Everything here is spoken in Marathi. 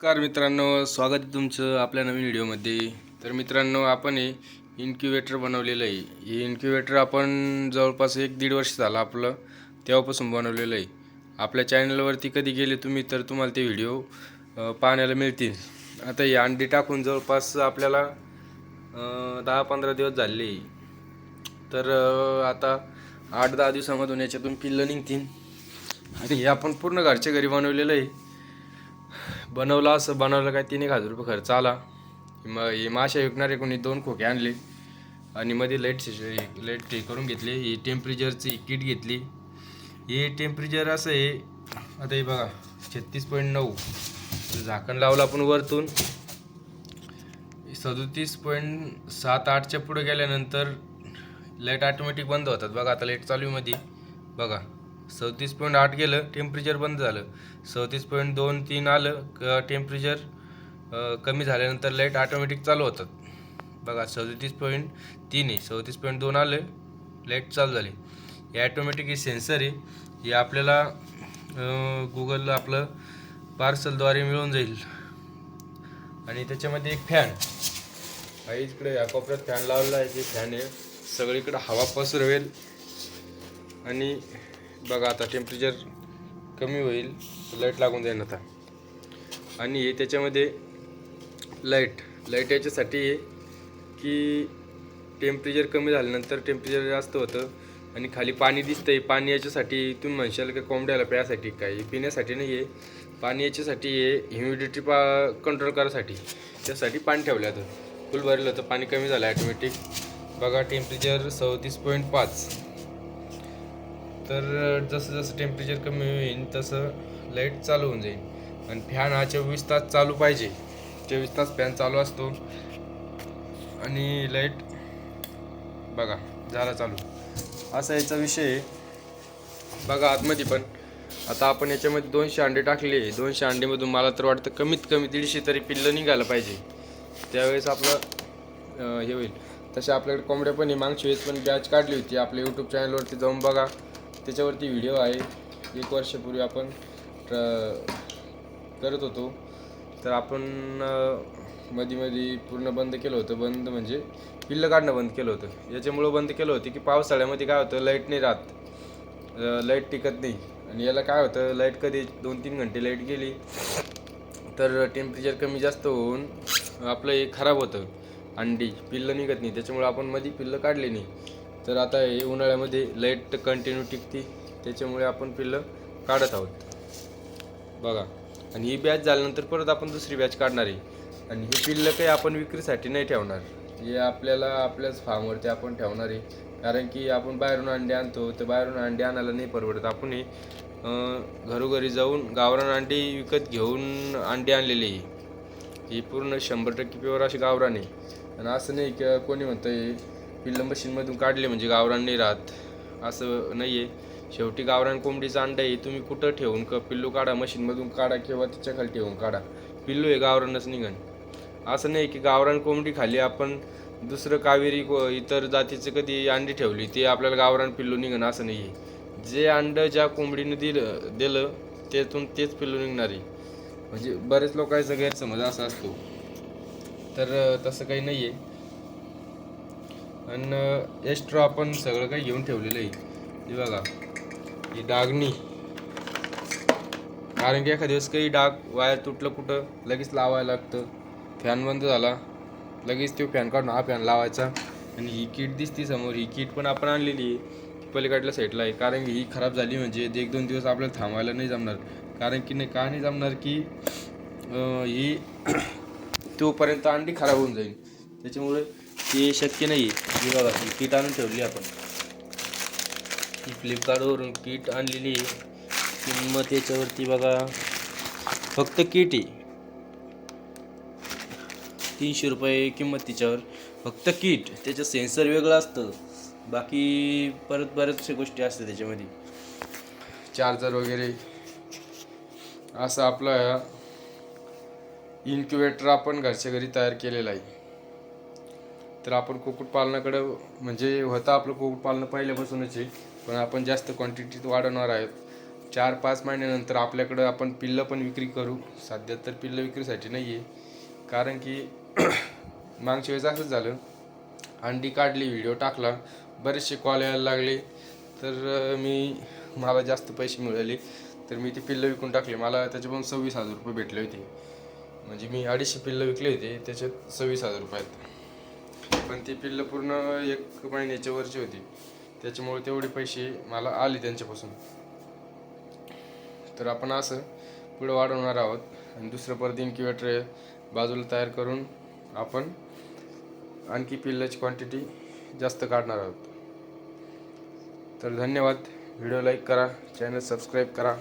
नमस्कार मित्रांनो स्वागत आहे तुमचं आपल्या नवीन व्हिडिओमध्ये. तर मित्रांनो आपण हे इन्क्युबेटर बनवलेलं आहे. हे इन्क्युबेटर आपण जवळपास एक दीड वर्ष झालं आपलं तेव्हापासून बनवलेलं आहे. आपल्या चॅनलवरती कधी गेले तुम्ही तर तुम्हाला ते व्हिडिओ पाहण्याला मिळतील. आता हे अंडी टाकून जवळपास आपल्याला दहा पंधरा दिवस झाले. तर आता आठ दहा दिवसामधून याच्यातून पिल्लं निघतील. आणि हे आपण पूर्ण घरच्या घरी बनवलेलं आहे. बनवला असं बनवलं काय तीन एक हजार रुपये खर्च आला. मग हे माशा विकणारे कोणी दोन खोके आणले आणि मध्ये लाइट लाइट हे करून घेतले. ही टेम्परेचरची किट घेतली. हे टेम्परेचर असं आहे आता हे बघा छत्तीस पॉईंट नऊ. झाकण लावलं आपण वरतून. सदोतीस पॉईंट सात आठच्या पुढे गेल्यानंतर लाइट ऑटोमॅटिक बंद होतात. बघा आता लाइट चालू मध्ये बघा. सदतीस पॉईंट आठ गेलं टेम्परेचर बंद झालं. सदतीस पॉईंट दोन तीन आलं क टेम्परेचर कमी झाल्यानंतर लाइट ऑटोमॅटिक चालू होतात. बघा सदतीस पॉईंट तीन आहे. सदतीस पॉईंट दोन आलं लाइट चालू झाली. हे ॲटोमॅटिक हे सेन्सर आहे. हे आपल्याला गुगल आपलं पार्सलद्वारे मिळून जाईल. आणि त्याच्यामध्ये एक फॅन आई इकडे या कोपऱ्यात फॅन लावलेला आहे. ते फॅन आहे सगळीकडे हवा पसरवेल. आणि बघा आता टेम्परेचर कमी होईल लाइट लागून जाईल आता. आणि हे त्याच्यामध्ये लाइट लाइट याच्यासाठी आहे की टेम्परेचर कमी झाल्यानंतर टेम्परेचर जास्त होतं. आणि खाली पाणी दिसतंय पाणी याच्यासाठी तुम्ही म्हणशाल का कोंबड्याला प्यायसाठी काय पिण्यासाठी नाही आहे पाणी याच्यासाठी आहे ह्युमिडिटी पा कंट्रोल करायसाठी त्यासाठी पाणी ठेवलं होतं फुल भरलं होतं पाणी कमी झालं ॲटोमॅटिक बघा टेम्परेचर सव्वीस पॉईंट पाच. तर जसं जसं टेम्परेचर कमी होईल तसं लाइट चालू होऊन जाईल. आणि फॅन हा चोवीस तास चालू पाहिजे. चोवीस तास फॅन चालू असतो. आणि लाइट बघा झाला चालू. असा याचा विषय आहे. बघा आतमध्ये पण. आता आपण याच्यामध्ये दोनशे अंडे टाकले. दोनशे अंडेमधून मला तर वाटतं कमीत कमी दीडशे तरी पिल्लं निघायला पाहिजे. त्यावेळेस आपलं हे होईल. तसे आपल्याकडे कोंबड्या पण आहे. मागची वेळेस पण बॅच काढली होती. आपल्या यूट्यूब चॅनलवरती जाऊन बघा. त्याच्यावरती व्हिडिओ आहे. एक वर्षापूर्वी आपण ट्र- करत होतो. तर आपण मध्ये मध्ये पूर्ण बंद केलं होतं. बंद म्हणजे पिल्लं काढणं बंद केलं होतं. याच्यामुळं बंद केलं होतं की पावसाळ्यामध्ये काय होतं लाइट नाही राहत. लाइट टिकत नाही. आणि याला काय होतं लाइट कधी दोन तीन घंटे लाइट गेली तर टेम्परेचर कमी जास्त होऊन आपलं हे खराब होतं. अंडी पिल्लं निघत नाही. त्याच्यामुळं आपण मध्ये पिल्लं काढले नाही. तर आता हे उन्हाळ्यामध्ये लाइट कंटिन्यू टिकते त्याच्यामुळे आपण पिल्लं काढत आहोत. बघा आणि ही बॅच झाल्यानंतर परत आपण दुसरी बॅच काढणार आहे. आणि ही पिल्लं काही आपण विक्रीसाठी नाही ठेवणार. हे आपल्याला आपल्याच फार्मवरती आपण ठेवणार आहे. कारण की आपण बाहेरून अंडे आणतो तर बाहेरून अंडे आणायला नाही परवडत. आपण हे घरोघरी जाऊन गावरान अंडी विकत घेऊन अंडे आणलेले आहे. ही पूर्ण शंभर टक्के प्युअर अशी गावरान आहे. आणि असं नाही की कोणी म्हणतं पिल्ल मशीनमधून काढले म्हणजे गावरान नाही राहत. असं नाही आहे शेवटी गावरान कोंबडीचं अंडं आहे तुम्ही कुठं ठेवून क पिल्लू काढा मशीनमधून काढा किंवा त्याच्याखाली ठेवून काढा. पिल्लू हे गावरानच निघन. असं नाही की गावरान कोंबडी खाली आपण दुसरं कावेरी को इतर जातीचं कधी अंडी ठेवली ते आपल्याला गावरान पिल्लू निघन असं नाही आहे जे अंडं ज्या कोंबडीनं दिलं दिलं त्यातून तेच पिल्लू निघणार आहे. म्हणजे बरेच लोकांचा गैरसमज असा असतो. तर तसं काही नाही आहे आणि एक्स्ट्रा आपण सगळं काही घेऊन ठेवलेलं आहे. हे बघा. ही डागणी. कारण की एखाद्या दिवस काही डाग वायर तुटलं कुठं लगेच लावायला लागतं. फॅन बंद झाला. लगेच तो फॅन काढून हा फॅन लावायचा. आणि ही किट दिसती समोर. ही किट पण आपण आणलेली आहे. पलीकडल्या साईडला आहे. कारण की ही खराब झाली म्हणजे ते एक दोन दिवस आपल्याला थांबायला नाही जमणार. कारण की नाही का नाही जमणार की ही तोपर्यंत अंडी खराब होऊन जाईल. त्याच्यामुळे ते शक्य नाही आहे बघा ही किट आणून ठेवली आपण. ही फ्लिपकार्टवरून किट आणलेली आहे. किंमत याच्यावरती बघा फक्त किट आहे. तीनशे रुपये किंमत तिच्यावर. फक्त किट. त्याचं सेन्सर वेगळं असतं. बाकी परत बऱ्याचशा गोष्टी असतात त्याच्यामध्ये. चार्जर वगैरे. असं आपला इन्क्युबेटर आपण घरच्या घरी तयार केलेला आहे. तर आपण कुक्कुटपालनाकडं म्हणजे होतं आपलं कुक्कुटपालन पहिल्यापासूनच आहे. पण आपण जास्त क्वांटिटीत वाढवणार आहोत. चार पाच महिन्यानंतर आपल्याकडं आपण पिल्लं पण विक्री करू. सध्या तर पिल्लं विक्रीसाठी नाही आहे कारण की मागच्या वेळेस असंच झालं. अंडी काढली व्हिडिओ टाकला. बरेचसे कॉल यायला लागले. तर मी मला जास्त पैसे मिळाले. तर मी ती पिल्लं विकून टाकले. मला त्याच्यापासून सव्वीस हजार रुपये भेटले होते. म्हणजे मी अडीचशे पिल्लं विकले होते. त्याच्यात सव्वीस हजार रुपयात पण ती पिल्लं पूर्ण एक महिन्याच्या वरची होती. त्याच्यामुळे तेवढे पैसे मला आले त्यांच्यापासून. तर आपण असं पुढं वाढवणार आहोत आणि दुसरं परदेण किंवा ट्रे बाजूला तयार करून आपण आणखी पिल्लाची क्वांटिटी जास्त काढणार आहोत. तर धन्यवाद. व्हिडिओ लाईक करा चॅनल सबस्क्राईब करा.